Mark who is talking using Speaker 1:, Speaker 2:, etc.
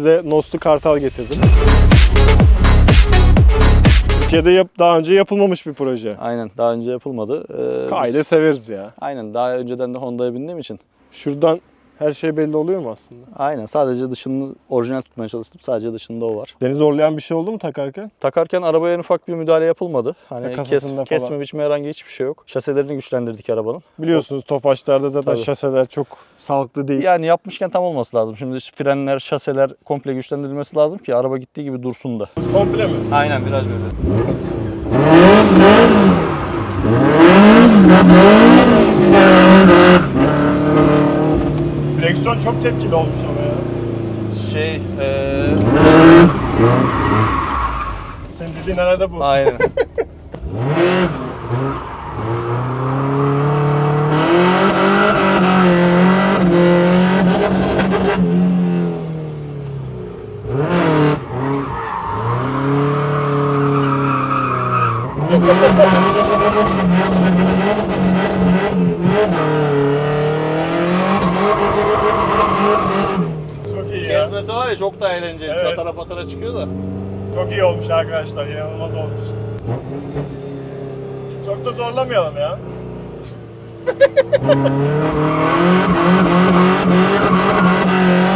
Speaker 1: Size Nost'u Kartal getirdim. Türkiye'de yap, daha önce yapılmamış bir proje.
Speaker 2: Aynen daha önce yapılmadı. Ee, biz-
Speaker 1: Kaydı severiz ya.
Speaker 2: Aynen daha önceden de Honda'ya bindiğim için.
Speaker 1: Şuradan her şey belli oluyor mu aslında?
Speaker 2: Aynen sadece dışını orijinal tutmaya çalıştım. Sadece dışında o var.
Speaker 1: Seni zorlayan bir şey oldu mu takarken?
Speaker 2: Takarken arabaya en ufak bir müdahale yapılmadı. Hani
Speaker 1: Ha,
Speaker 2: kes,
Speaker 1: kasasında falan.
Speaker 2: kesme biçme herhangi hiçbir şey yok. Şaselerini güçlendirdik arabanın.
Speaker 1: Biliyorsunuz Tofaş'larda zaten
Speaker 2: Tabii.
Speaker 1: şaseler çok sağlıklı değil.
Speaker 2: Yani yapmışken tam olması lazım. Şimdi frenler, şaseler komple güçlendirilmesi lazım ki araba gittiği gibi dursun da.
Speaker 1: Komple mi?
Speaker 2: Aynen biraz böyle.
Speaker 1: Direksiyon çok tepkili olmuş ama ya.
Speaker 2: Şey, eee
Speaker 1: Senin dediğin herhalde bu.
Speaker 2: aynen. Kesmesi var ya çok da eğlenceli.
Speaker 1: Evet.
Speaker 2: Çatara patara çıkıyor da.
Speaker 1: Çok iyi olmuş arkadaşlar. İnanılmaz olmuş. Çok da zorlamayalım ya.